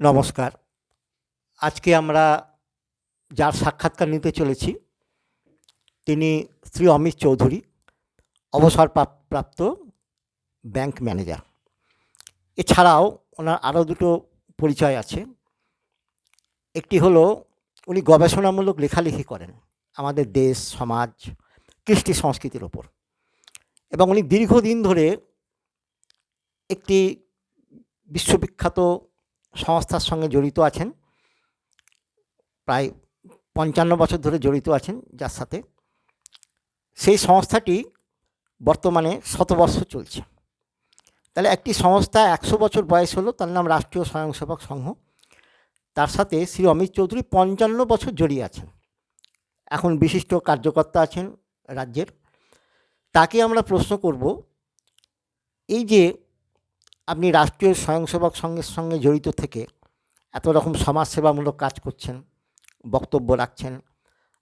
নমস্কার। আজকে আমরা যার সাক্ষাৎকার নিতে চলেছি, তিনি শ্রী অমিত চৌধুরী অবসর প্রাপ্ত ব্যাংক ম্যানেজার। এছাড়াও ওনার আরও দুটো পরিচয় আছে। একটি হলো, উনি গবেষণামূলক লেখালেখি করেন আমাদের দেশ, সমাজ, কৃষ্টি সংস্কৃতির ওপর। এবং উনি দীর্ঘদিন ধরে একটি বিশ্ববিখ্যাত সংস্থার সঙ্গে জড়িত আছেন। প্রায় পঞ্চান্ন বছর ধরে জড়িত আছেন যার সাথে। সেই সংস্থাটি বর্তমানে শতবর্ষ চলছে। তাহলে একটি সংস্থা একশো বছর বয়স হলো, তার নাম রাষ্ট্রীয় স্বয়ংসেবক সংঘ। তার সাথে শ্রী অমিত চৌধুরী পঞ্চান্ন বছর জড়িয়ে আছেন। এখন বিশিষ্ট কার্যকর্তা আছেন রাজ্যের। তাকে আমরা প্রশ্ন করব, এই যে আপনি রাষ্ট্রীয় স্বয়ংসেবক সংঘের সঙ্গে জড়িত থেকে এত রকম সমাজসেবামূলক কাজ করছেন, বক্তব্য রাখছেন,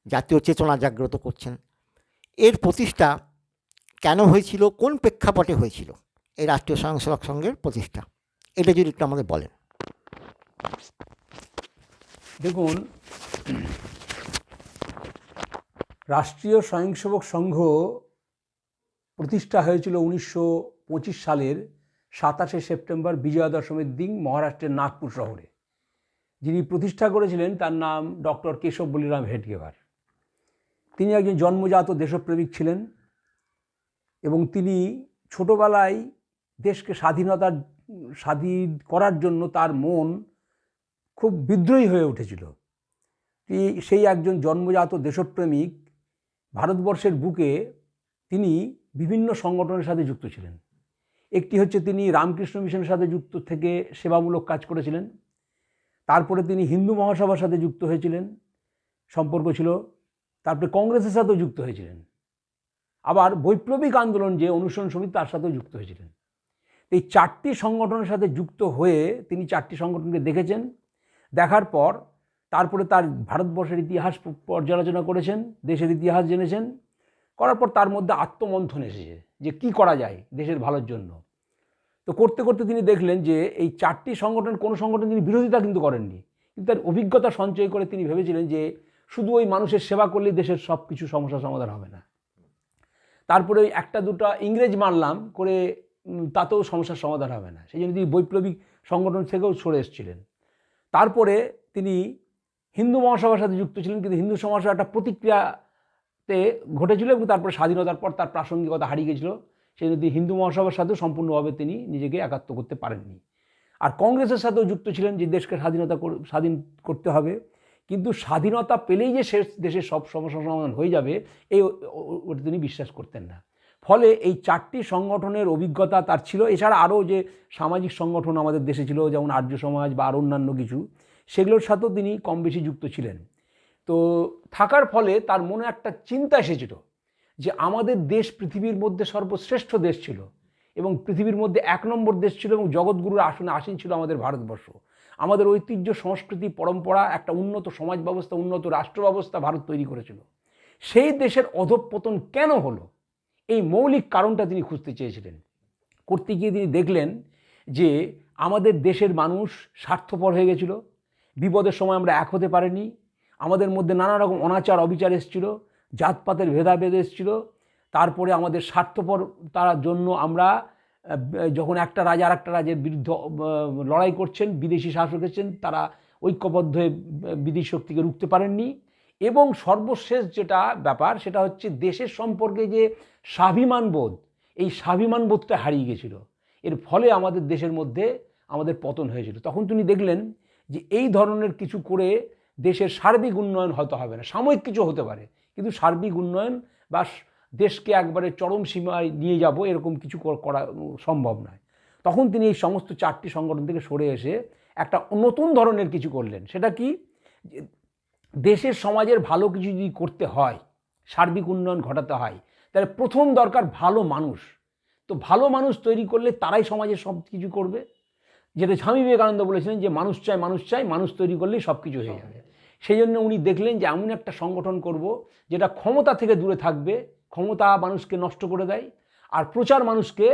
জাতীয় চেতনা জাগ্রত করছেন। এর প্রতিষ্ঠা কেন হয়েছিল, কোন প্রেক্ষাপটে হয়েছিল এই রাষ্ট্রীয় স্বয়ংসেবক সংঘের প্রতিষ্ঠা? এটা যদি একটু আমাদের বলেন। দেখুন, রাষ্ট্রীয় স্বয়ংসেবক সংঘ প্রতিষ্ঠা হয়েছিল উনিশশো পঁচিশ সালের সাতাশে সেপ্টেম্বর বিজয়া দশমীর দিন মহারাষ্ট্রের নাগপুর শহরে। যিনি প্রতিষ্ঠা করেছিলেন তার নাম ডক্টর কেশব বলিরাম হেডগেভার। তিনি একজন জন্মজাত দেশপ্রেমিক ছিলেন এবং তিনি ছোটবেলায় দেশকে স্বাধীনতার, স্বাধীন করার জন্য তার মন খুব বিদ্রোহী হয়ে উঠেছিল। সেই একজন জন্মজাত দেশপ্রেমিক, ভারতবর্ষের বুকে তিনি বিভিন্ন সংগঠনের সাথে যুক্ত ছিলেন। একটি হচ্ছে তিনি রামকৃষ্ণ মিশনের সাথে যুক্ত থেকে সেবামূলক কাজ করেছিলেন। তারপরে তিনি হিন্দু মহাসভার সাথে যুক্ত হয়েছিলেন। সম্পর্ক ছিল, তারপরে কংগ্রেসের সাথেও যুক্ত হয়েছিলেন। আবার বৈপ্লবিক আন্দোলন যে অনুসরণ সমিতি, তার সাথেও যুক্ত হয়েছিলেন। এই চারটি সংগঠনের সাথে যুক্ত হয়ে তিনি চারটি সংগঠনকে দেখেছেন। দেখার পর, তারপরে তার ভারতবর্ষের ইতিহাস পর্যালোচনা করেছেন, দেশের ইতিহাস জেনেছেন। করার পর তার মধ্যে আত্মমন্থন এসেছে যে কি করা যায় দেশের ভালোর জন্য। তো করতে করতে তিনি দেখলেন যে এই চারটি সংগঠন, কোনো সংগঠন তিনি বিরোধিতা কিন্তু করেননি। কিন্তু তার অভিজ্ঞতা সঞ্চয় করে তিনি ভেবেছিলেন যে শুধু ওই মানুষের সেবা করলেই দেশের সব কিছু সমস্যার সমাধান হবে না। তারপরে ওই একটা দুটো ইংরেজ মারলাম করে তাতেও সমস্যার সমাধান হবে না। সেই জন্য তিনি বৈপ্লবিক সংগঠন থেকেও সরে এসেছিলেন। তারপরে তিনি হিন্দু মহাসভার সাথে যুক্ত ছিলেন, কিন্তু হিন্দু সমাজসভা একটা প্রতিক্রিয়াতে ঘটেছিল এবং তারপরে স্বাধীনতার পর তার প্রাসঙ্গিকতা হারিয়ে গেছিল। সেই যদি হিন্দু মহাসভার সাথেও সম্পূর্ণভাবে তিনি নিজেকে একাত্ম করতে পারেননি। আর কংগ্রেসের সাথেও যুক্ত ছিলেন যে দেশকে স্বাধীনতা স্বাধীন করতে হবে। কিন্তু স্বাধীনতা পেলেই যে শেষ দেশের সব সমস্যা সমাধান হয়ে যাবে, এই ওটা তিনি বিশ্বাস করতেন না। ফলে এই চারটি সংগঠনের অভিজ্ঞতা তার ছিল। এছাড়া আরও যে সামাজিক সংগঠন আমাদের দেশে ছিল, যেমন আর্য সমাজ বা আরও অন্যান্য কিছু, সেগুলোর সাথেও তিনি কম বেশি যুক্ত ছিলেন। তো থাকার ফলে তার মনে একটা চিন্তা এসেছিল যে আমাদের দেশ পৃথিবীর মধ্যে সর্বশ্রেষ্ঠ দেশ ছিল এবং পৃথিবীর মধ্যে এক নম্বর দেশ ছিল এবং জগৎগুরুর আসনে আসীন ছিল আমাদের ভারতবর্ষ। আমাদের ঐতিহ্য, সংস্কৃতি, পরম্পরা, একটা উন্নত সমাজ ব্যবস্থা, উন্নত রাষ্ট্র ব্যবস্থা ভারত তৈরি করেছিল। সেই দেশের অধঃপতন কেন হলো? এই মৌলিক কারণটা তিনি খুঁজতে চেয়েছিলেন। করতে গিয়ে তিনি দেখলেন যে আমাদের দেশের মানুষ স্বার্থপর হয়ে গেছিল, বিপদের সময় আমরা এক হতে পারিনি, আমাদের মধ্যে নানা রকম অনাচার, অবিচার এসেছিল জাতপাতের ভেদাভেদ এসেছিল। তারপরে আমাদের স্বার্থপর তার জন্য আমরা যখন একটা রাজা আর একটা রাজের বিরুদ্ধে লড়াই করছেন, বিদেশি শাসক এসেছেন, তারা ঐক্যবদ্ধ হয়ে বিদেশি শক্তিকে রুখতে পারেননি। এবং সর্বশেষ যেটা ব্যাপার, সেটা হচ্ছে দেশের সম্পর্কে যে স্বাভিমানবোধ এই স্বাভিমানবোধটা হারিয়ে গেছিল। এর ফলে আমাদের দেশের মধ্যে আমাদের পতন হয়েছিল। তখন তিনি দেখলেন যে এই ধরনের কিছু করে দেশের সার্বিক উন্নয়ন হয়তো হবে না, সাময়িক কিছু হতে পারে। কিন্তু সার্বিক উন্নয়ন বা দেশকে একবারে চরম সীমায় নিয়ে যাব এরকম কিছু করা সম্ভব নয়। তখন তিনি এই সমস্ত চারটি সংগঠন থেকে সরে এসে একটা নতুন ধরনের কিছু করলেন। সেটা কি? দেশের সমাজের ভালো কিছু যদি করতে হয়, সার্বিক উন্নয়ন ঘটাতে হয়, তাহলে প্রথম দরকার ভালো মানুষ। তো ভালো মানুষ তৈরি করলে তারাই সমাজের সব কিছু করবে। যেটা স্বামী বিবেকানন্দ বলেছিলেন যে, মানুষ চায় মানুষ চায়, মানুষ তৈরি করলেই সব কিছু হয়ে যাবে। সেই জন্য উনি দেখলেন যে এমন একটা সংগঠন করব যেটা ক্ষমতা থেকে দূরে থাকবে, ক্ষমতা মানুষকে নষ্ট করে দেয় আর প্রচার মানুষকে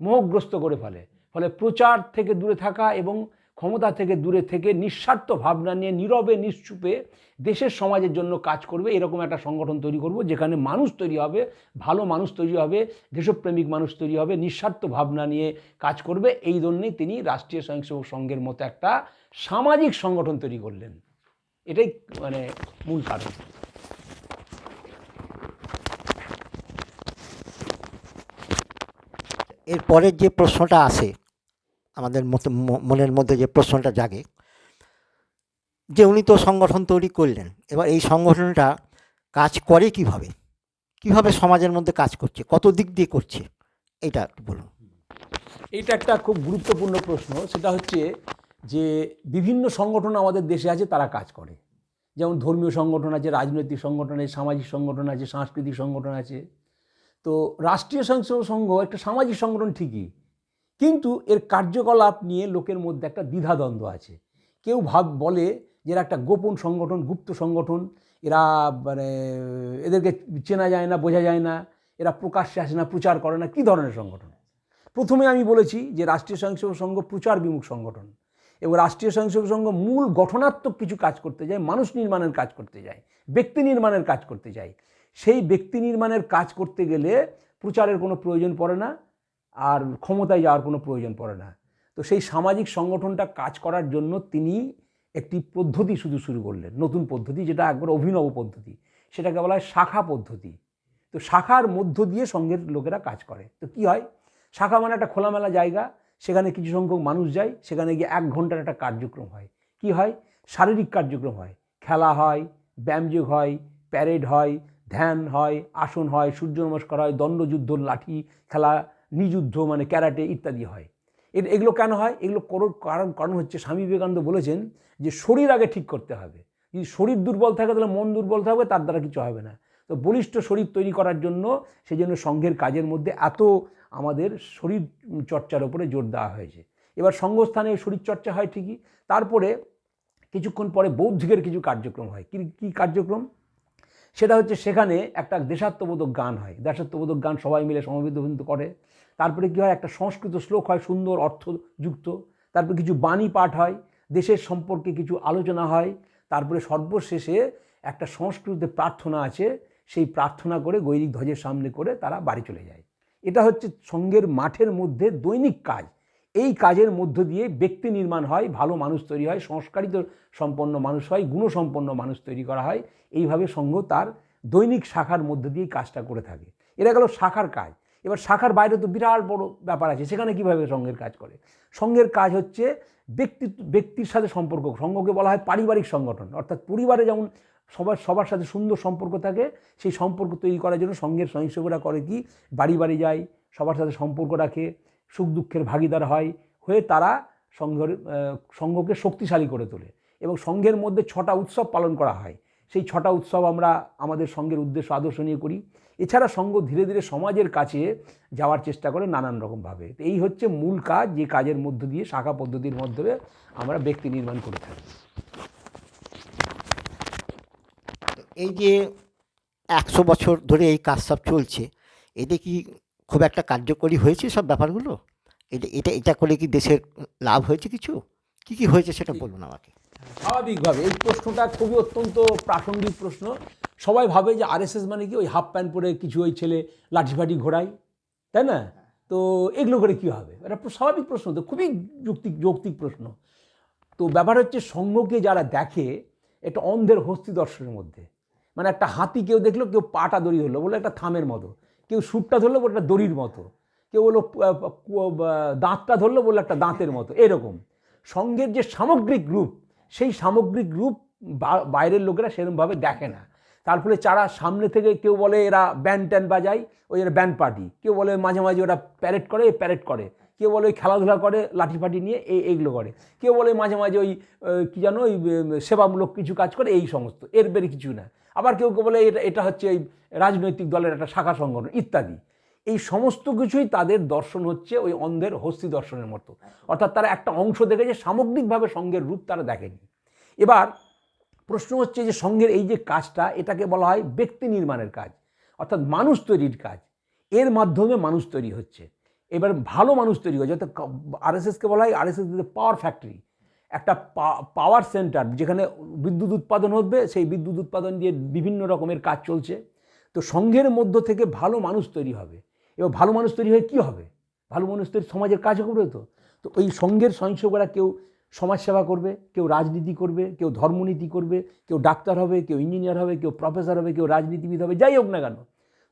মোহগ্রস্ত করে ফেলে। ফলে প্রচার থেকে দূরে থাকা এবং ক্ষমতা থেকে দূরে থেকে নিঃস্বার্থ ভাবনা নিয়ে নীরবে, নিশ্চুপে দেশের সমাজের জন্য কাজ করবে, এরকম একটা সংগঠন তৈরি করব যেখানে মানুষ তৈরি হবে, ভালো মানুষ তৈরি হবে, দেশপ্রেমিক মানুষ তৈরি হবে, নিঃস্বার্থ ভাবনা নিয়ে কাজ করবে। এই জন্যেই তিনি রাষ্ট্রীয় স্বয়ংসেবক সংঘের মতো একটা সামাজিক সংগঠন তৈরি করলেন। এটাই মানে মূল কারণ। এরপরের যে প্রশ্নটা আসে আমাদের মতো মনের মধ্যে যে প্রশ্নটা জাগে যে উনি তো সংগঠন তৈরি করলেন এবার এই সংগঠনটা কাজ করে কীভাবে? কীভাবে সমাজের মধ্যে কাজ করছে? কত দিক দিয়ে করছে? এটা বলুন। এইটা একটা খুব গুরুত্বপূর্ণ প্রশ্ন সেটা হচ্ছে যে বিভিন্ন সংগঠন আমাদের দেশে আছে, তারা কাজ করে। যেমন ধর্মীয় সংগঠন আছে, রাজনৈতিক সংগঠন আছে, সামাজিক সংগঠন আছে, সাংস্কৃতিক সংগঠন আছে। তো রাষ্ট্রীয় স্বয়ংসেবক সংঘ একটা সামাজিক সংগঠন ঠিকই, কিন্তু এর কার্যকলাপ নিয়ে লোকের মধ্যে একটা দ্বিধাদ্বন্দ্ব আছে। কেউ ভাব বলে যে এরা একটা গোপন সংগঠন, গুপ্ত সংগঠন, এরা মানে এদেরকে চেনা যায় না, বোঝা যায় না, এরা প্রকাশ্যে আসে না, প্রচার করে না, কী ধরনের সংগঠন? প্রথমে আমি বলেছি যে রাষ্ট্রীয় স্বয়ংসেবক সংঘ প্রচার বিমুখ সংগঠন। এবং রাষ্ট্রীয় স্বয়ংসেবক সংঘ মূল গঠনাত্মক কিছু কাজ করতে যায়, মানুষ নির্মাণের কাজ করতে যায়, ব্যক্তি নির্মাণের কাজ করতে যায়। সেই ব্যক্তি নির্মাণের কাজ করতে গেলে প্রচারের কোনো প্রয়োজন পড়ে না আর ক্ষমতায় যাওয়ার কোনো প্রয়োজন পড়ে না। তো সেই সামাজিক সংগঠনটা কাজ করার জন্য তিনি একটি পদ্ধতি শুধু শুরু করলেন, নতুন পদ্ধতি যেটা একবার অভিনব পদ্ধতি, সেটাকে বলা হয় শাখা পদ্ধতি। তো শাখার মধ্য দিয়ে সঙ্গের লোকেরা কাজ করে। তো কি হয়? শাখা মানে একটা খোলামেলা জায়গা সেখানে কিছু সংখ্যক মানুষ যায়, সেখানে গিয়ে এক ঘণ্টার একটা কার্যক্রম হয়। কি হয়? শারীরিক কার্যক্রম হয়। খেলা হয়, ব্যায়ামযোগ হয় প্যারেড হয়, ধ্যান হয়, আসন হয়, সূর্য নমস্কার হয়, দণ্ডযুদ্ধ, লাঠি খেলা, নিযুদ্ধ মানে ক্যারাটে ইত্যাদি হয়। এ- এগুলো কেন হয়? এগুলো করো, কারণ কারণ হচ্ছে স্বামী বিবেকানন্দ বলেছেন যে শরীর আগে ঠিক করতে হবে। যদি শরীর দুর্বল থাকে তাহলে মন দুর্বল থাকবে, তার দ্বারা কিছু হবে না। তো বলিষ্ঠ শরীর তৈরি করার জন্য সেই জন্য সংঘের কাজের মধ্যে এত আমাদের শরীর চর্চার উপরে জোর দেওয়া হয়েছে। এবার সঙ্গস্থানে শরীর চর্চা হয় ঠিকই। তারপরে কিছুক্ষণ পরে বৌদ্ধিকের কিছু কার্যক্রম হয়। কী কী কার্যক্রম? সেটা হচ্ছে সেখানে একটা দেশাত্মবোধক গান হয়। দেশাত্মবোধক গান সবাই মিলে সমবেত কিন্তু করে। তারপরে কী হয়? একটা সংস্কৃত শ্লোক হয়, সুন্দর, অর্থযুক্ত। তারপরে কিছু বাণী পাঠ হয়, দেশের সম্পর্কে কিছু আলোচনা হয়। তারপরে সর্বশেষে একটা সংস্কৃতে প্রার্থনা আছে। সেই প্রার্থনা করে গৈরিক ধ্বজের সামনে করে তারা বাড়ি চলে যায়। এটা হচ্ছে সঙ্গের মাঠের মধ্যে দৈনিক কাজ। এই কাজের মধ্য দিয়ে ব্যক্তি নির্মাণ হয়, ভালো মানুষ তৈরি হয়, সংস্কারিত সম্পন্ন মানুষ হয়, গুণসম্পন্ন মানুষ তৈরি করা হয়। এইভাবে সংঘ তার দৈনিক শাখার মধ্য দিয়ে কাজটা করে থাকে। এটা গেল শাখার কাজ। এবার শাখার বাইরে তো বিরাট বড় ব্যাপার আছে, সেখানে কীভাবে সঙ্গের কাজ করে? সঙ্ঘের কাজ হচ্ছে ব্যক্তি, ব্যক্তির সাথে সম্পর্ক। সংঘকে বলা হয় পারিবারিক সংগঠন, অর্থাৎ পরিবারে যেমন সবার সবার সাথে সুন্দর সম্পর্ক থাকে, সেই সম্পর্ক তৈরি করার জন্য সঙ্ঘের স্বয়ংসেবকরা করে কি? বাড়ি বাড়ি যায়, সবার সাথে সম্পর্ক রাখে, সুখ দুঃখের ভাগিদার হয়, হয়ে তারা সংঘের সংঘকে শক্তিশালী করে তোলে এবং সংঘের মধ্যে ছটা উৎসব পালন করা হয়। সেই ছটা উৎসব আমরা আমাদের সঙ্গের উদ্দেশ্য আদর্শ নিয়ে করি। এছাড়া সংঘ ধীরে ধীরে সমাজের কাছে যাওয়ার চেষ্টা করে নানান রকমভাবে। এই হচ্ছে মূল কাজ, যে কাজের মধ্য দিয়ে শাখা পদ্ধতির মাধ্যমে আমরা ব্যক্তি নির্মাণ করে থাকি। এই যে একশো বছর ধরে এই কাজ সব চলছে এতে কি খুব একটা কার্যকরী হয়েছে সব ব্যাপারগুলো? এটা এটা এটা করে কি দেশের লাভ হয়েছে কিছু? কি কি হয়েছে সেটা বলুন আমাকে। স্বাভাবিকভাবে এই প্রশ্নটা খুবই অত্যন্ত প্রাসঙ্গিক প্রশ্ন। সবাই ভাবে যে আরএসএস মানে কি ওই হাফ প্যান্ট পরে কিছু ওই ছেলে লাঠিফাটি ঘোরায় তাই না? তো এগুলো করে কী হবে? এটা স্বাভাবিক প্রশ্ন তো খুবই যৌক্তিক যৌক্তিক প্রশ্ন। তো ব্যাপার হচ্ছে সঙ্গকে যারা দেখে একটা অন্ধের হস্তি দর্শনের মধ্যে। মানে একটা হাতি কেউ দেখল, কেউ পাটা দড়ি ধরলো বলে একটা থামের মতো। কেউ সুটটা ধরলো বলে একটা দড়ির মতো। কেউ বলল দাঁতটা ধরলো, বলল একটা দাঁতের মতো। এরকম। সঙ্গের যে সামগ্রিক রূপ, সেই সামগ্রিক রূপ বাইরের লোকেরা সেরকমভাবে দেখে না। তার ফলে যারা সামনে থেকে কেউ বলে এরা ব্যান্ড ট্যান্ড বাজায়, ওই এরা ব্যান্ড পার্টি। কেউ বলে মাঝে মাঝে ওরা প্যারেড করে প্যারেড করে। কেউ বলে ওই খেলাধুলা করে, লাঠি ফাটি নিয়ে, এই, এইগুলো করে। কেউ বলে মাঝে মাঝে ওই কী জানো ওই সেবামূলক কিছু কাজ করে, এই সমস্ত। এর বেরে কিছু না। আবার কেউ কেউ বলে এটা এটা হচ্ছে এই রাজনৈতিক দলের একটা শাখা সংগঠন, ইত্যাদি। এই সমস্ত কিছুই তাদের দর্শন হচ্ছে ওই অন্ধের হস্তি দর্শনের মতো। অর্থাৎ তারা একটা অংশ দেখেছে, সামগ্রিকভাবে সঙ্গের রূপ তারা দেখেনি। এবার প্রশ্ন হচ্ছে যে সঙ্গের এই যে কাজটা, এটাকে বলা হয় ব্যক্তি নির্মাণের কাজ, অর্থাৎ মানুষ তৈরির কাজ। এর মাধ্যমে মানুষ তৈরি হচ্ছে। এবার ভালো মানুষ তৈরি হচ্ছে, অর্থাৎ আরএসএসকে বলা হয় আরএসএস পাওয়ার ফ্যাক্টরি একটা পাওয়ার সেন্টার যেখানে বিদ্যুৎ উৎপাদন হবে সেই বিদ্যুৎ উৎপাদন দিয়ে বিভিন্ন রকমের কাজ চলছে। তো সংঘের মধ্য থেকে ভালো মানুষ তৈরি হবে। এবার ভালো মানুষ তৈরি হয়ে কী হবে? ভালো মানুষ তৈরি, সমাজের কাজ করবে তো। তো ওই সংঘের সহিংসকরা কেউ সমাজসেবা করবে, কেউ রাজনীতি করবে, কেউ ধর্মনীতি করবে, কেউ ডাক্তার হবে, কেউ ইঞ্জিনিয়ার হবে, কেউ প্রফেসর হবে, কেউ রাজনীতিবিদ হবে, যাই হোক না কেন।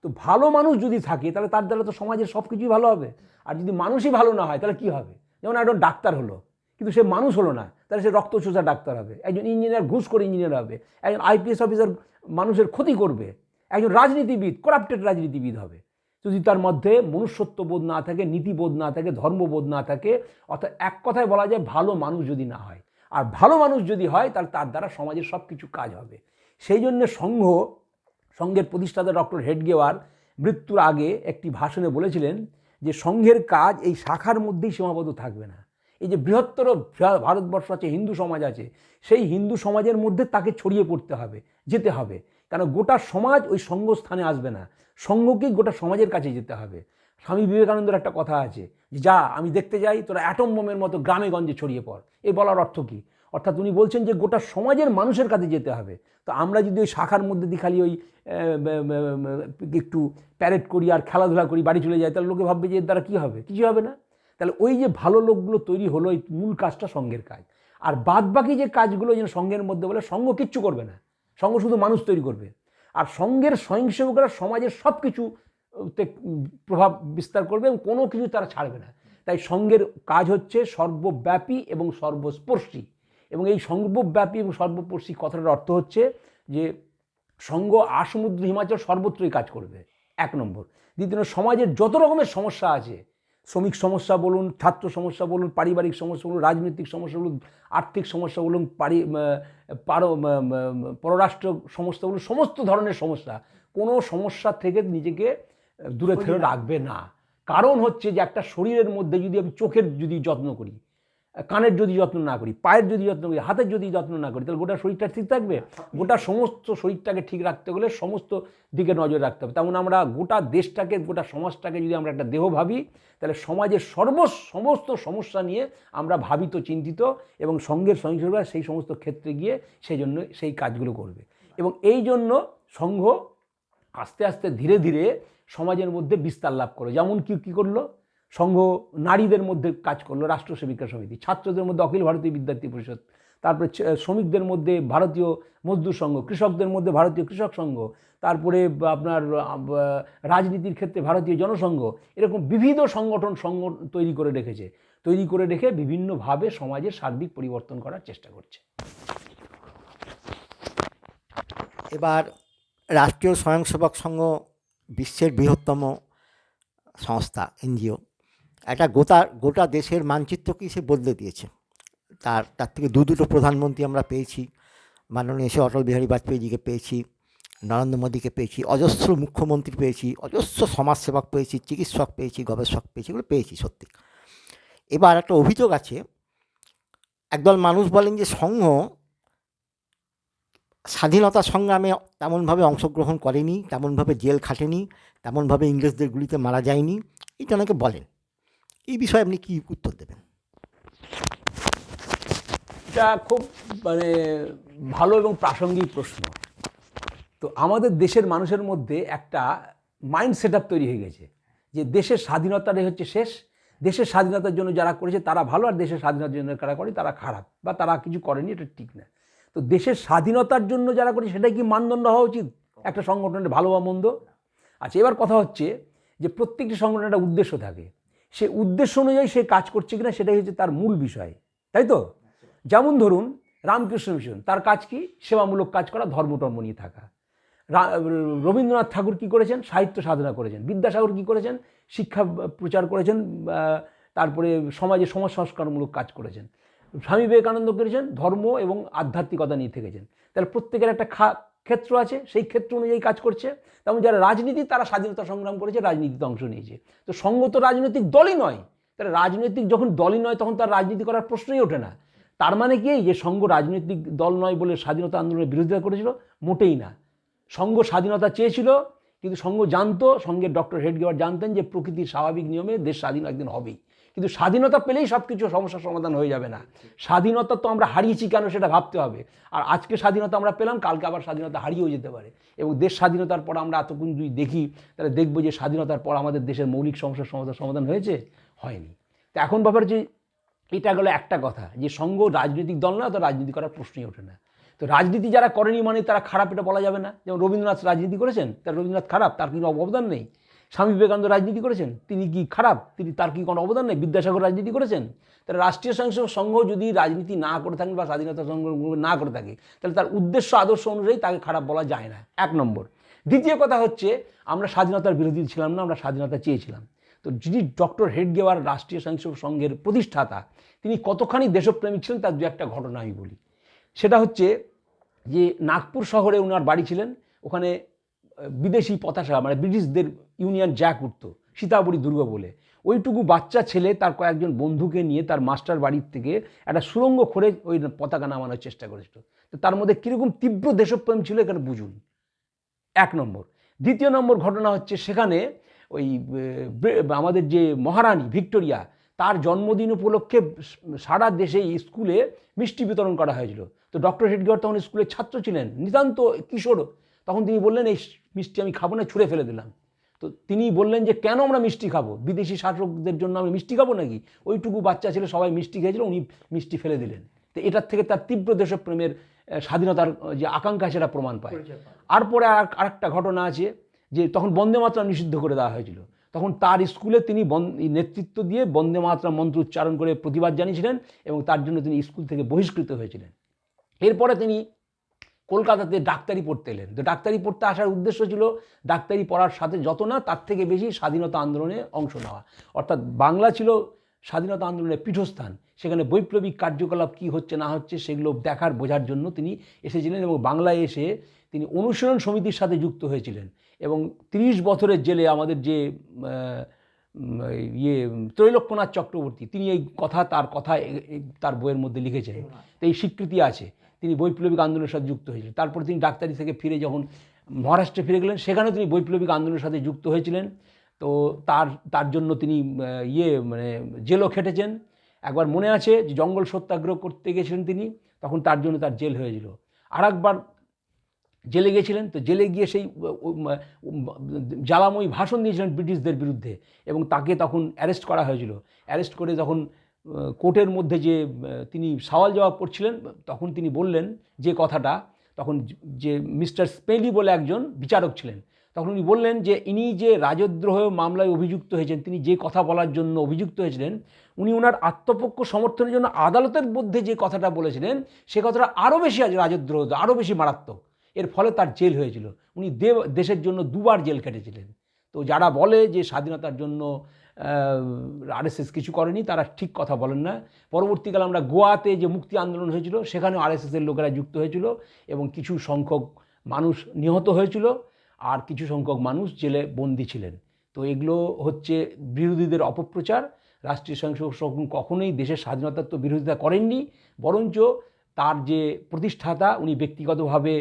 তো ভালো মানুষ যদি থাকে, তাহলে তার দ্বারা তো সমাজের সব কিছুই ভালো হবে। আর যদি মানুষই ভালো না হয়, তাহলে কী হবে? যেমন একজন ডাক্তার হলো। কিন্তু সে মানুষ হলো না। তাহলে সে রক্ত রক্তচোষা ডাক্তার হবে। একজন ইঞ্জিনিয়ার ঘুষ করে ইঞ্জিনিয়ার হবে। একজন আইপিএস অফিসার মানুষের ক্ষতি করবে। একজন রাজনীতিবিদ করাপ্টেড রাজনীতিবিদ হবে। যদি তার মধ্যে মনুষ্যত্ববোধ না থাকে, নীতিবোধ না থাকে, ধর্মবোধ না থাকে, অর্থাৎ এক কথায় বলা যায় ভালো মানুষ যদি না হয়। আর ভালো মানুষ যদি হয়, তাহলে তার দ্বারা সমাজের সব কিছু কাজ হবে। সেই জন্য সংঘ, সংঘের প্রতিষ্ঠাতা ডক্টর হেডগেওয়ার মৃত্যুর আগে একটি ভাষণে বলেছিলেন যে, সংঘের কাজ এই শাখার মধ্যেই সীমাবদ্ধ থাকবে না। এই যে বৃহত্তর ভারতবর্ষ আছে, হিন্দু সমাজ আছে, সেই হিন্দু সমাজের মধ্যে তাকে ছড়িয়ে পড়তে হবে, যেতে হবে। কারণ গোটা সমাজ ওই সঙ্গস্থানে আসবে না। সঙ্গকেই গোটা সমাজের কাছে যেতে হবে। স্বামী বিবেকানন্দের একটা কথা আছে যে, যা, আমি দেখতে যাই, তোরা অ্যাটম বোমের মতো গ্রামে গঞ্জে ছড়িয়ে পড়। এই বলার অর্থ কী? অর্থাৎ উনি বলছেন যে, গোটা সমাজের মানুষের কাছে যেতে হবে। তো আমরা যদি ওই শাখার মধ্যে দিয়ে খালি ওই একটু প্যারেড করি আর খেলাধুলা করি, বাড়ি চলে যাই, তাহলে লোকে ভাববে যে, এর দ্বারা কী হবে? কিছু হবে না। তাহলে ওই যে ভালো লোকগুলো তৈরি হলো এই মূল কাজটা সঙ্গের কাজ। আর বাদ বাকি যে কাজগুলো যেন সঙ্গের মধ্যে বলে, সঙ্গ কিচ্ছু করবে না। সঙ্গ শুধু মানুষ তৈরি করবে। আর সঙ্গের স্বয়ংসেবকরা সমাজের সব কিছু প্রভাব বিস্তার করবে এবং কোনো কিছু তারা ছাড়বে না। তাই সঙ্গের কাজ হচ্ছে সর্বব্যাপী এবং সর্বস্পর্শী। এবং এই সর্বব্যাপী এবং সর্বস্পর্শী কথাটার অর্থ হচ্ছে যে সঙ্গ আসমুদ্র হিমাচল সর্বত্রই কাজ করবে। এক নম্বর। দ্বিতীয়, সমাজের যত রকমের সমস্যা আছে শ্রমিক সমস্যা বলুন ছাত্র সমস্যা বলুন পারিবারিক সমস্যা বলুন রাজনৈতিক সমস্যা বলুন আর্থিক সমস্যা বলুন পারি পারো পররাষ্ট্র সমস্যা বলুন সমস্ত ধরনের সমস্যা। কোনো সমস্যা থেকে নিজেকে দূরে ফেলে রাখবে না। কারণ হচ্ছে যে একটা শরীরের মধ্যে যদি আমি চোখের যদি যত্ন করি কানের যদি যত্ন না করি পায়ের যদি যত্ন করি হাতের যদি যত্ন না করি তাহলে গোটা শরীরটা ঠিক থাকবে? গোটা সমস্ত শরীরটাকে ঠিক রাখতে গেলে সমস্ত দিকে নজর রাখতে হবে। তেমন আমরা গোটা দেশটাকে গোটা সমাজটাকে যদি আমরা একটা দেহ ভাবি তাহলে সমাজের সর্ব সমস্ত সমস্যা নিয়ে আমরা ভাবিত চিন্তিত এবং সঙ্গের সহিংসরা সেই সমস্ত ক্ষেত্রে গিয়ে সেই জন্য সেই কাজগুলো করবে। এবং এই জন্য সংঘ আস্তে আস্তে ধীরে ধীরে সমাজের মধ্যে বিস্তার লাভ করে যেমন কি কী করল? সংঘ নারীদের মধ্যে কাজ করল রাষ্ট্র সেবিকা সমিতি, ছাত্রদের মধ্যে অখিল ভারতীয় বিদ্যার্থী পরিষদ, তারপরে শ্রমিকদের মধ্যে ভারতীয় মজদুর সংঘ, কৃষকদের মধ্যে ভারতীয় কৃষক সংঘ, তারপরে আপনার রাজনীতির ক্ষেত্রে ভারতীয় জনসংঘ, এরকম বিবিধ সংগঠন সংঘ তৈরি করে রেখেছে। তৈরি করে রেখে বিভিন্নভাবে সমাজের সার্বিক পরিবর্তন করার চেষ্টা করছে। এবার রাষ্ট্রীয় স্বয়ংসেবক সংঘ বিশ্বের বৃহত্তম সংস্থা, এনজিও। একটা গোটা গোটা দেশের মানচিত্রকেই সে বদলে দিয়েছে। তার তার থেকে দু, দুটো প্রধানমন্ত্রী আমরা পেয়েছি। মাননীয় এসে অটল বিহারী বাজপেয়ীজিকে পেয়েছি, নরেন্দ্র মোদীকে পেয়েছি, অজস্র মুখ্যমন্ত্রী পেয়েছি, অজস্র সমাজসেবক পেয়েছি, চিকিৎসক পেয়েছি, গবেষক পেয়েছি, এগুলো পেয়েছি সত্যি। এবার একটা অভিযোগ আছে, একদল মানুষ বলেন যে সংঘ স্বাধীনতা সংগ্রামে তেমনভাবে অংশগ্রহণ করেনি, তেমনভাবে জেল খাটেনি, তেমনভাবে ইংরেজদের গুলিতে মারা যায়নি এটা অনেকে বলেন। এই বিষয়ে আপনি কী উত্তর দেবেন? এটা খুব মানে ভালো এবং প্রাসঙ্গিক প্রশ্ন। তো আমাদের দেশের মানুষের মধ্যে একটা মাইন্ড সেট তৈরি হয়ে গেছে যে দেশের স্বাধীনতাটাই হচ্ছে শেষ। দেশের স্বাধীনতার জন্য যারা করেছে তারা ভালো আর দেশের স্বাধীনতার জন্য কারা করে তারা খারাপ বা তারা কিছু করেনি এটা ঠিক না। তো দেশের স্বাধীনতার জন্য যারা করে সেটাই কি মানদণ্ড হওয়া উচিত? একটা সংগঠনের ভালো বা মন্দ? আচ্ছা এবার কথা হচ্ছে যে প্রত্যেকটি সংগঠনের একটা উদ্দেশ্য থাকে। সে উদ্দেশ্য অনুযায়ী সে কাজ করছে কিনা সেটাই হচ্ছে তার মূল বিষয়। তাই তো? যেমন ধরুন, রামকৃষ্ণ মিশন, তার কাজ কি? সেবামূলক কাজ করা ধর্ম টর্ম নিয়ে থাকা। রবীন্দ্রনাথ ঠাকুর কি করেছেন? সাহিত্য সাধনা করেছেন। বিদ্যাসাগর কি করেছেন? শিক্ষা প্রচার করেছেন তারপরে সমাজে সমাজ সংস্কারমূলক কাজ করেছেন। স্বামী বিবেকানন্দ করেছেন, ধর্ম এবং আধ্যাত্মিকতা নিয়ে থেকেছেন। তাহলে প্রত্যেকের একটা খা ক্ষেত্র আছে, সেই ক্ষেত্র অনুযায়ী কাজ করছে। তেমন যারা রাজনীতি, তারা স্বাধীনতা সংগ্রাম করেছে, রাজনীতিতে অংশ নিয়েছে। তো সঙ্গ তো রাজনৈতিক দলই নয়। তাহলে রাজনৈতিক যখন দলই নয়, তখন তার রাজনীতি করার প্রশ্নই ওঠে না। তার মানে কি? যে সঙ্গ রাজনৈতিক দল নয় বলে স্বাধীনতা আন্দোলনের বিরোধিতা করেছিল, মোটেই না। সঙ্গ স্বাধীনতা চেয়েছিল, কিন্তু সঙ্গ জানতো। সঙ্গে ডক্টর হেডগেওয়ার জানতেন যে প্রকৃতির স্বাভাবিক নিয়মে দেশ স্বাধীন একদিন হবেই। কিন্তু স্বাধীনতা পেলেই সব কিছু সমস্যার সমাধান হয়ে যাবে না। স্বাধীনতা তো আমরা হারিয়েছি কেন সেটা ভাবতে হবে। আর আজকে স্বাধীনতা আমরা পেলাম, কালকে আবার স্বাধীনতা হারিয়েও যেতে পারে। এবং দেশ স্বাধীনতার পর আমরা এতক্ষণ যদি দেখি, তাহলে দেখব যে স্বাধীনতার পর আমাদের দেশের মৌলিক সমস্যার সমাধান সমাধান হয়েছে? হয়নি। তো এখন ব্যাপার যে এটা গেলো একটা কথা, যে সঙ্গ রাজনৈতিক দল না, তো রাজনীতি করার প্রশ্নই ওঠে না। তো রাজনীতি যারা করেনি মানে তারা খারাপ এটা বলা যাবে না। যেমন রবীন্দ্রনাথ রাজনীতি করেছেন তার রবীন্দ্রনাথ খারাপ, তার কোনো অবদান নেই। স্বামী বিবেকানন্দ রাজনীতি করেছেন, তিনি কি খারাপ? তিনি, তার কি কোনো অবদান নেই? বিদ্যাসাগর রাজনীতি করেছেন? তাহলে রাষ্ট্রীয় স্বয়ংসেবক সংঘ যদি রাজনীতি না করে থাকেন বা স্বাধীনতা সংঘ না করে থাকে, তাহলে তার উদ্দেশ্য, আদর্শ অনুযায়ী তাকে খারাপ বলা যায় না। এক নম্বর। দ্বিতীয় কথা হচ্ছে, আমরা স্বাধীনতার বিরোধী ছিলাম না, আমরা স্বাধীনতা চেয়েছিলাম। তো যিনি ডক্টর হেডগেওয়ার রাষ্ট্রীয় স্বয়ংসেবক সংঘের প্রতিষ্ঠাতা, তিনি কতখানি দেশপ্রেমিক ছিলেন তার দু একটা ঘটনা আমি বলি। সেটা হচ্ছে যে, নাগপুর শহরে ওনার বাড়ি ছিলেন, ওখানে বিদেশি পতাকা মানে ব্রিটিশদের ইউনিয়ন জ্যাক উঠতো, সীতাবরী দুর্গ বলে। ওইটুকু বাচ্চা ছেলে, তার কয়েকজন বন্ধুকে নিয়ে তার মাস্টার বাড়ির থেকে একটা সুরঙ্গ করে ওই পতাকা নামানোর চেষ্টা করেছিল। তো তার মধ্যে কীরকম তীব্র দেশপ্রেম ছিল এখানে বুঝুন। এক নম্বর। দ্বিতীয় নম্বর ঘটনা হচ্ছে সেখানে ওই আমাদের যে মহারানী ভিক্টোরিয়া, তার জন্মদিন উপলক্ষে সারা দেশে স্কুলে মিষ্টি বিতরণ করা হয়েছিল। তো ডক্টর হেডগেওয়ার তখন স্কুলের ছাত্র ছিলেন, নিতান্ত কিশোর তখন তিনি বললেন এই মিষ্টি আমি খাব না ছুঁড়ে ফেলে দিলাম। তো তিনি বললেন যে কেন আমরা মিষ্টি খাব? বিদেশি শাসকদের জন্য আমি মিষ্টি খাব নাকি? ওইটুকু বাচ্চা ছেলে সবাই মিষ্টি খেয়েছিল উনি মিষ্টি ফেলে দিলেন। তো এটার থেকে তার তীব্র দেশপ্রেমের স্বাধীনতার যে আকাঙ্ক্ষা সেটা প্রমাণ পায়। আর পরে আর আরেকটা ঘটনা আছে যে তখন বন্দে মাতরম নিষিদ্ধ করে দেওয়া হয়েছিল। তখন তার স্কুলে তিনি নেতৃত্ব দিয়ে বন্দে মাতরম মন্ত্র উচ্চারণ করে প্রতিবাদ জানিয়েছিলেন এবং তার জন্য তিনি স্কুল থেকে বহিষ্কৃত হয়েছিলেন। এরপরে তিনি কলকাতাতে ডাক্তারি পড়তে এলেন। তো ডাক্তারি পড়তে আসার উদ্দেশ্য ছিল ডাক্তারি পড়ার সাথে যত না, তার থেকে বেশি স্বাধীনতা আন্দোলনে অংশ নেওয়া। অর্থাৎ বাংলা ছিল স্বাধীনতা আন্দোলনের পীঠস্থান। সেখানে বৈপ্লবিক কার্যকলাপ কি হচ্ছে, না হচ্ছে, সেগুলো দেখার, বোঝার জন্য তিনি এসেছিলেন এবং বাংলায় এসে তিনি অনুশীলন সমিতির সাথে যুক্ত হয়েছিলেন। এবং তিরিশ বছরের জেলে আমাদের যে ইয়ে ত্রৈলোক্যনাথ চক্রবর্তী, তিনি এই কথা, তার কথা তার বইয়ের মধ্যে লিখেছেন। তো এই স্বীকৃতি আছে। তিনি বৈপ্লবিক আন্দোলনের সাথে যুক্ত হয়েছিলেন। তারপর তিনি ডাক্তারি থেকে ফিরে যখন মহারাষ্ট্রে ফিরে গেলেন সেখানেও তিনি বৈপ্লবিক আন্দোলনের সাথে যুক্ত হয়েছিলেন। তো তার তার জন্য তিনি ইয়ে মানে জেলও খেটেছেন। একবার মনে আছে যে জঙ্গল সত্যাগ্রহ করতে গেছিলেন তিনি তখন তার জন্য তার জেল হয়েছিল আর একবার জেলে গিয়েছিলেন তো জেলে গিয়ে সেই জ্বালাময়ী ভাষণ দিয়েছিলেন ব্রিটিশদের বিরুদ্ধে এবং তাকে তখন অ্যারেস্ট করা হয়েছিল। অ্যারেস্ট করে আহ, কোর্টের মধ্যে যে তিনি সওয়াল জবাব করছিলেন, তখন তিনি বললেন যে কথাটা, তখন যে মিস্টার স্পেলি বলে একজন বিচারক ছিলেন, তখন উনি বললেন যে, ইনি যে রাজদ্রোহ মামলায় অভিযুক্ত হয়েছেন, তিনি যে কথা বলার জন্য অভিযুক্ত হয়েছিলেন, উনি ওনার আত্মপক্ষ সমর্থনের জন্য আদালতের মধ্যে যে কথাটা বলেছিলেন, সে কথাটা আরও বেশি রাজদ্রোহ আরও বেশি মারাত্মক। এর ফলে তার জেল হয়েছিল। উনি দেশের জন্য দুবার জেল কেটেছিলেন। তো যারা বলে যে স্বাধীনতার জন্য আরএসএস কিছু করেনি, তারা ঠিক কথা বলেন না। পরবর্তীকালে আমরা গোয়াতে যে মুক্তি আন্দোলন হয়েছিল, সেখানেও আরএসএসের লোকেরা যুক্ত হয়েছিল এবং কিছু সংখ্যক মানুষ নিহত হয়েছিল আর কিছু সংখ্যক মানুষ জেলে বন্দী ছিলেন। তো এগুলো হচ্ছে বিরোধীদের অপপ্রচার। রাষ্ট্রীয় স্বয়ংসেবক সংঘ কখনোই দেশের স্বাধীনতার তো বিরোধিতা করেননি, বরঞ্চ তার যে প্রতিষ্ঠাতা, উনি ব্যক্তিগতভাবে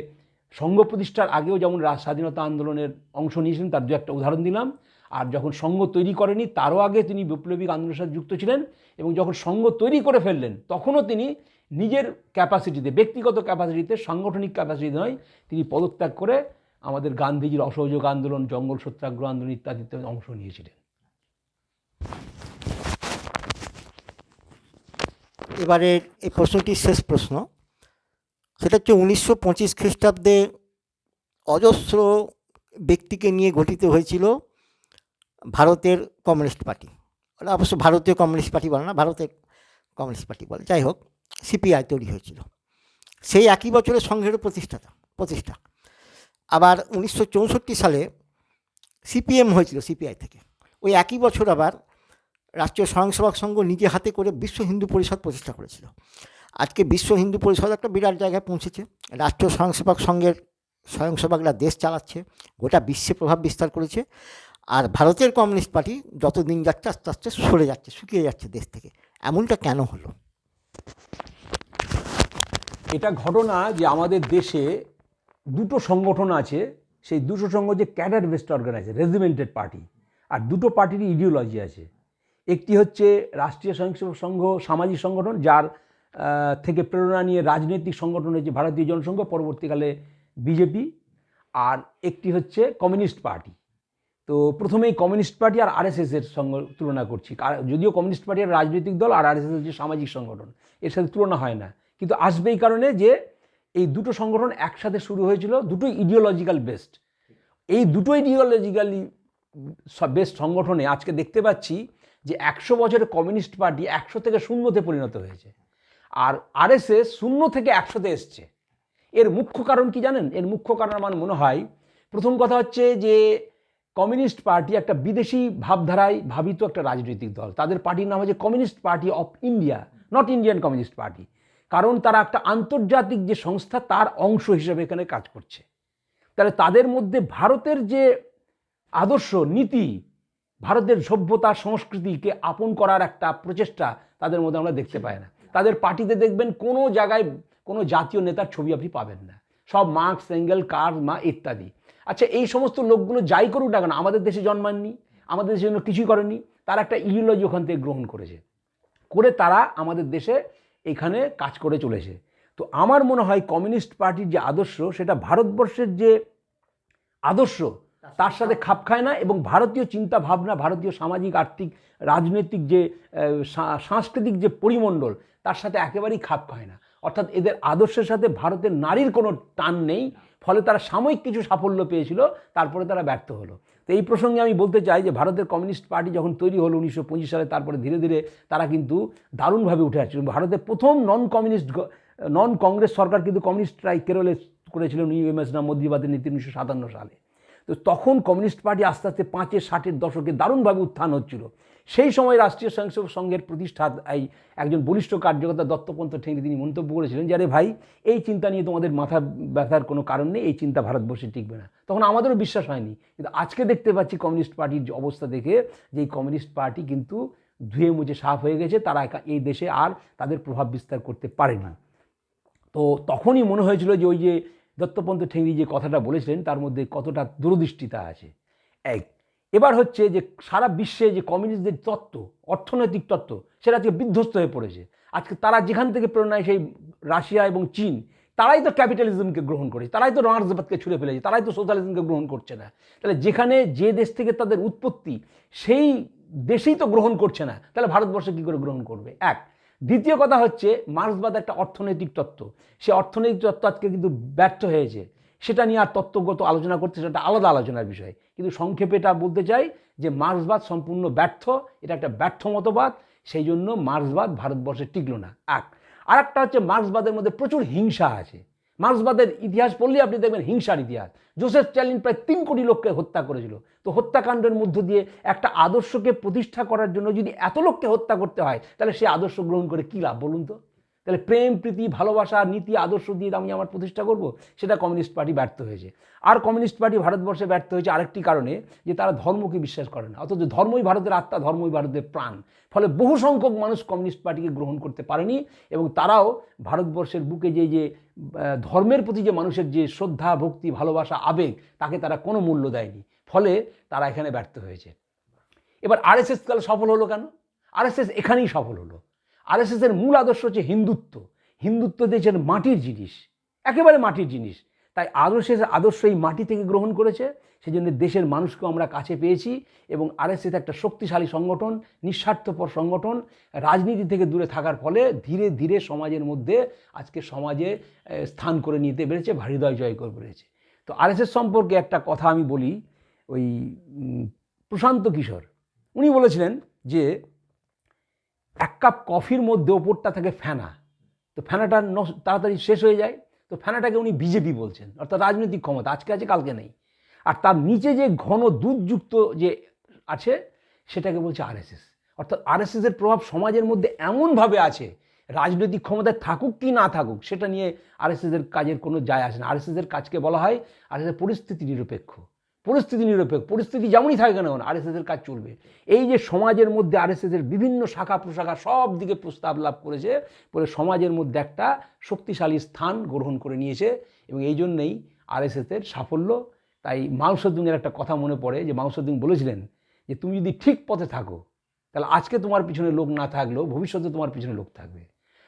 সংঘ প্রতিষ্ঠার আগেও যেমন স্বাধীনতা আন্দোলনের অংশ নিয়েছিলেন, তার দু একটা উদাহরণ দিলাম। আর যখন সঙ্গ তৈরি করেনি, তারও আগে তিনি বৈপ্লবিক আন্দোলনের সাথে যুক্ত ছিলেন এবং যখন সঙ্গ তৈরি করে ফেললেন, তখনও তিনি নিজের ক্যাপাসিটিতে ব্যক্তিগত ক্যাপাসিটিতে সাংগঠনিক ক্যাপাসিটি নয়, তিনি পদত্যাগ করে আমাদের গান্ধীজির অসহযোগ আন্দোলন, জঙ্গল সত্যাগ্রহ আন্দোলন ইত্যাদিতে অংশ নিয়েছিলেন। এবারে এই প্রশ্নটি শেষ প্রশ্ন। সেটা হচ্ছে উনিশশো পঁচিশ খ্রিস্টাব্দে অজস্র ব্যক্তিকে নিয়ে গঠিত হয়েছিল ভারতের কমিউনিস্ট পার্টি। অবশ্য ভারতীয় কমিউনিস্ট পার্টি বলে না, ভারতের কমিউনিস্ট পার্টি বলে। যাই হোক, সিপিআই তৈরি হয়েছিল। সেই একই বছরে সংঘেরও প্রতিষ্ঠাতা, প্রতিষ্ঠা। আবার উনিশশো চৌষট্টি সালে সিপিএম হয়েছিল সিপিআই থেকে। ওই একই বছর আবার রাষ্ট্রীয় স্বয়ংসেবক সংঘ নিজে হাতে করে বিশ্ব হিন্দু পরিষদ প্রতিষ্ঠা করেছিল। আজকে বিশ্ব হিন্দু পরিষদ একটা বিরাট জায়গায় পৌঁছেছে। রাষ্ট্রীয় স্বয়ংসেবক সংঘের স্বয়ংসেবকরা দেশ চালাচ্ছে, গোটা বিশ্বে প্রভাব বিস্তার করেছে। আর ভারতের কমিউনিস্ট পার্টি যত দিন যাচ্ছে আস্তে আস্তে সরে যাচ্ছে, শুকিয়ে যাচ্ছে দেশ থেকে। এমনটা কেন হলো? এটা ঘটনা যে আমাদের দেশে দুটো সংগঠন আছে, সেই দুটো সংঘ যে cadre based organisation regimented party, আর দুটো পার্টির ইডিওলজি আছে। একটি হচ্ছে রাষ্ট্রীয় স্বয়ংসেবক সংঘ, সামাজিক সংগঠন, যার থেকে প্রেরণা নিয়ে রাজনৈতিক সংগঠন হচ্ছে ভারতীয় জনসংঘ, পরবর্তীকালে বিজেপি, আর একটি হচ্ছে কমিউনিস্ট পার্টি। তো প্রথমেই কমিউনিস্ট পার্টি আর আরএসএস এর সঙ্গে তুলনা করছি। কার- যদিও কমিউনিস্ট পার্টি আর রাজনৈতিক দল আর আরএসএস যে সামাজিক সংগঠন, এর সাথে তুলনা হয় না। কিন্তু আসবে এই কারণে যে এই দুটো সংগঠন একসাথে শুরু হয়েছিল দুটোই ইডিওলজিক্যাল বেস্ট এই দুটো ইডিওলজিক্যালি বেস্ট সংগঠনে আজকে দেখতে পাচ্ছি যে একশো বছরের কমিউনিস্ট পার্টি একশো থেকে শূন্যতে পরিণত হয়েছে। আর আরএসএস শূন্য থেকে একশোতে এসছে। এর মুখ্য কারণ কি জানেন? এর মুখ্য কারণ আমার মনে হয়, প্রথম কথা হচ্ছে যে কমিউনিস্ট পার্টি একটা বিদেশি ভাবধারায় ভাবিত একটা রাজনৈতিক দল। তাদের পার্টির নাম হচ্ছে Communist Party of India, not Indian Communist Party. কারণ তারা একটা আন্তর্জাতিক যে সংস্থা, তার অংশ হিসেবে এখানে কাজ করছে। তাহলে তাদের মধ্যে ভারতের যে আদর্শ নীতি, ভারতের সভ্যতা, সংস্কৃতিকে আপন করার একটা প্রচেষ্টা তাদের মধ্যে আমরা দেখতে পাই না। তাদের পার্টিতে দেখবেন কোনো জায়গায় কোনো জাতীয় নেতার ছবি আপনি পাবেন না। সব মার্কস এঙ্গেল কার মা ইত্যাদি। আচ্ছা এই সমস্ত লোকগুলো যাই করুক না কেন, আমাদের দেশে জন্মাননি আমাদের দেশে জন্য কিছুই করেনি, তারা একটা ইডিওলজি ওখান থেকে গ্রহণ করেছে। করে তারা আমাদের দেশে এখানে কাজ করে চলেছে। তো আমার মনে হয় কমিউনিস্ট পার্টির যে আদর্শ, সেটা ভারতবর্ষের যে আদর্শ, তার সাথে খাপ খায় না এবং ভারতীয় চিন্তা ভাবনা ভারতীয় সামাজিক, আর্থিক, রাজনৈতিক যে সাংস্কৃতিক যে পরিমণ্ডল, তার সাথে একেবারেই খাপ খায় না। অর্থাৎ এদের আদর্শের সাথে ভারতের নারীর কোনো টান নেই। ফলে তারা সাময়িক কিছু সাফল্য পেয়েছিল, তারপরে তারা ব্যর্থ হলো। তো এই প্রসঙ্গে আমি বলতে চাই যে ভারতের কমিউনিস্ট পার্টি যখন তৈরি হলো উনিশশো পঁচিশ সালে, তারপরে ধীরে ধীরে তারা কিন্তু দারুণভাবে উঠে আসছিল। ভারতের প্রথম নন কমিউনিস্ট নন কংগ্রেস সরকার কিন্তু কমিউনিস্টরাই কেরলে করেছিলেন ইউএমএস না মোদিবাদের নীতি উনিশশো সাতান্ন সালে। তো তখন কমিউনিস্ট পার্টি আস্তে আস্তে পাঁচের, ষাটের দশকে দারুণভাবে উত্থান হচ্ছিল। সেই সময় রাষ্ট্রীয় স্বয়ংসেবক সংঘের প্রতিষ্ঠা এই একজন বলিষ্ঠ কার্যকর্তা দত্তপন্থ ঠেঙ্গি তিনি মন্তব্য করেছিলেন যে, আরে ভাই, এই চিন্তা নিয়ে তোমাদের মাথা ব্যথার কোনো কারণ নেই, এই চিন্তা ভারতবর্ষে টিকবে না। তখন আমাদেরও বিশ্বাস হয়নি। কিন্তু আজকে দেখতে পাচ্ছি কমিউনিস্ট পার্টির যে অবস্থা দেখে যে, এই কমিউনিস্ট পার্টি কিন্তু ধুয়ে মুছে সাফ হয়ে গেছে, তারা এই দেশে আর তাদের প্রভাব বিস্তার করতে পারেনি তো তখনই মনে হয়েছিল যে, ওই যে দত্তপন্ত ঠেঙ্গি যে কথাটা বলেছিলেন, তার মধ্যে কতটা দূরদৃষ্টিতা আছে। এক এবার হচ্ছে যে সারা বিশ্বে যে কমিউনিস্টদের তত্ত্ব, অর্থনৈতিক তত্ত্ব, সেটা আজকে বিধ্বস্ত হয়ে পড়েছে। আজকে তারা যেখান থেকে প্রেরণায় সেই রাশিয়া এবং চীন, তারাই তো ক্যাপিটালিজমকে গ্রহণ করেছে, তারাই তো রণার্জবাদকে ছুড়ে ফেলেছে, তারাই তো সোশ্যালিজমকে গ্রহণ করছে না। তাহলে যেখানে যে দেশ থেকে তাদের উৎপত্তি, সেই দেশেই তো গ্রহণ করছে না। তাহলে ভারতবর্ষ কী করে গ্রহণ করবে? এক, দ্বিতীয় কথা হচ্ছে মার্ক্সবাদ একটা অর্থনৈতিক তত্ত্ব। সে অর্থনৈতিক তত্ত্ব আজকে কিন্তু ব্যর্থ হয়েছে। সেটা নিয়ে আর তত্ত্বগত আলোচনা করতে, সেটা আলাদা আলোচনার বিষয়। কিন্তু সংক্ষেপে এটা বলতে চাই যে মার্ক্সবাদ সম্পূর্ণ ব্যর্থ, এটা একটা ব্যর্থ মতবাদ, সেই জন্য মার্ক্সবাদ ভারতবর্ষে টিকলো না। এক আর একটা হচ্ছে মার্ক্সবাদের মধ্যে প্রচুর হিংসা আছে। মার্ক্সবাদের ইতিহাস পড়লে আপনি দেখবেন হিংসার ইতিহাস। জোসেফ স্ট্যালিন প্রায় তিন কোটি লোককে হত্যা করেছিল। তো হত্যাকাণ্ডের মধ্য দিয়ে একটা আদর্শকে প্রতিষ্ঠা করার জন্য যদি এত লোককে হত্যা করতে হয়, তাহলে সে আদর্শ গ্রহণ করে কী লাভ বলুন তো? তাহলে প্রেম, প্রীতি, ভালোবাসা, নীতি, আদর্শ দিয়ে আমি আমার প্রতিষ্ঠা করব, সেটা কমিউনিস্ট পার্টি ব্যর্থ হয়েছে। আর কমিউনিস্ট পার্টি ভারতবর্ষে ব্যর্থ হয়েছে আরেকটি কারণে, যে তারা ধর্মকে বিশ্বাস করে না। অথচ ধর্মই ভারতের আত্মা, ধর্মই ভারতের প্রাণ। ফলে বহু সংখ্যক মানুষ কমিউনিস্ট পার্টিকে গ্রহণ করতে পারেনি এবং তারাও ভারতবর্ষের বুকে যে যে ধর্মের প্রতি যে মানুষের যে শ্রদ্ধা, ভক্তি, ভালোবাসা, আবেগ, তাকে তারা কোনো মূল্য দেয়নি। ফলে তারা এখানে ব্যর্থ হয়েছে। এবার আরএসএস তাহলে সফল হলো কেন? আরএসএস এখানেই সফল হলো। এর মূল আদর্শ হচ্ছে হিন্দুত্ব। হিন্দুত্ব দেশের মাটির জিনিস, একেবারে মাটির জিনিস। তাই আদর্শের আদর্শ এই মাটি থেকে গ্রহণ করেছে সেই জন্য দেশের মানুষকেও আমরা কাছে পেয়েছি এবং আরএসএস একটা শক্তিশালী সংগঠন, নিঃস্বার্থপর সংগঠন, রাজনীতি থেকে দূরে থাকার ফলে ধীরে ধীরে সমাজের মধ্যে আজকে সমাজে স্থান করে নিতে পেরেছে, হৃদয় জয় করে পেরেছে। তো আরএসএস সম্পর্কে একটা কথা আমি বলি, ওই প্রশান্ত কিশোর। উনি বলেছিলেন যে এক কাপ কফির মধ্যে ওপরটা থাকে ফেনা। তো ফেনাটা তাড়াতাড়ি শেষ হয়ে যায়। তো ফেনাটাকে উনি বিজেপি বলছেন, অর্থাৎ রাজনৈতিক ক্ষমতা, আজকে আছে, কালকে নেই। আর তার নিচে যে ঘন দুধযুক্ত যে আছে, সেটাকে বলছে আরএসএস। অর্থাৎ আরএসএসের প্রভাব সমাজের মধ্যে এমনভাবে আছে, রাজনৈতিক ক্ষমতায় থাকুক কি না থাকুক, সেটা নিয়ে আরএসএসের কাজের কোনো যায় আসে না। আরএসএসের কাজকে বলা হয়, আরএসএস পরিস্থিতি নিরপেক্ষ। পরিস্থিতি নিরপেক্ষ পরিস্থিতি যেমনই থাকে না কেন আরএসএসের কাজ চলবে। এই যে সমাজের মধ্যে আরএসএসের বিভিন্ন শাখা প্রশাখা সব দিকে প্রস্তাব লাভ করেছে পরে সমাজের মধ্যে একটা শক্তিশালী স্থান গ্রহণ করে নিয়েছে এবং এই জন্যেই আরএসএসের সাফল্য। তাই সেতুংয়ের একটা কথা মনে পড়ে যে সেতুং বলেছিলেন যে তুমি যদি ঠিক পথে থাকো তাহলে আজকে তোমার পিছনে লোক না থাকলেও ভবিষ্যতে তোমার পিছনে লোক থাকবে।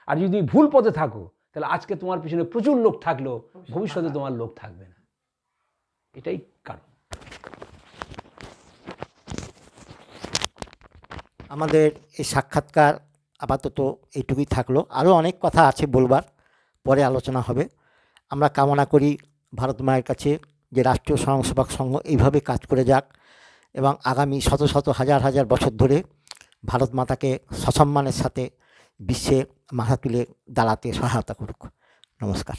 আর যদি তুমি ভুল পথে থাকো তাহলে আজকে তোমার পিছনে প্রচুর লোক থাকলেও ভবিষ্যতে তোমার লোক থাকবে না। এটাই কারণ। আমাদের এই সাক্ষাৎকার আপাতত এইটুকুই থাকল। আরও অনেক কথা আছে বলবার, পরে আলোচনা হবে। আমরা কামনা করি ভারত মায়ের কাছে যে রাষ্ট্রীয় স্বয়ংসেবক সংঘ এইভাবে কাজ করে যাক এবং আগামী শত শত হাজার হাজার বছর ধরে ভারত মাতাকে সসম্মানের সাথে বিশ্বে মাথা তুলে দাঁড়াতে সহায়তা করুক। নমস্কার।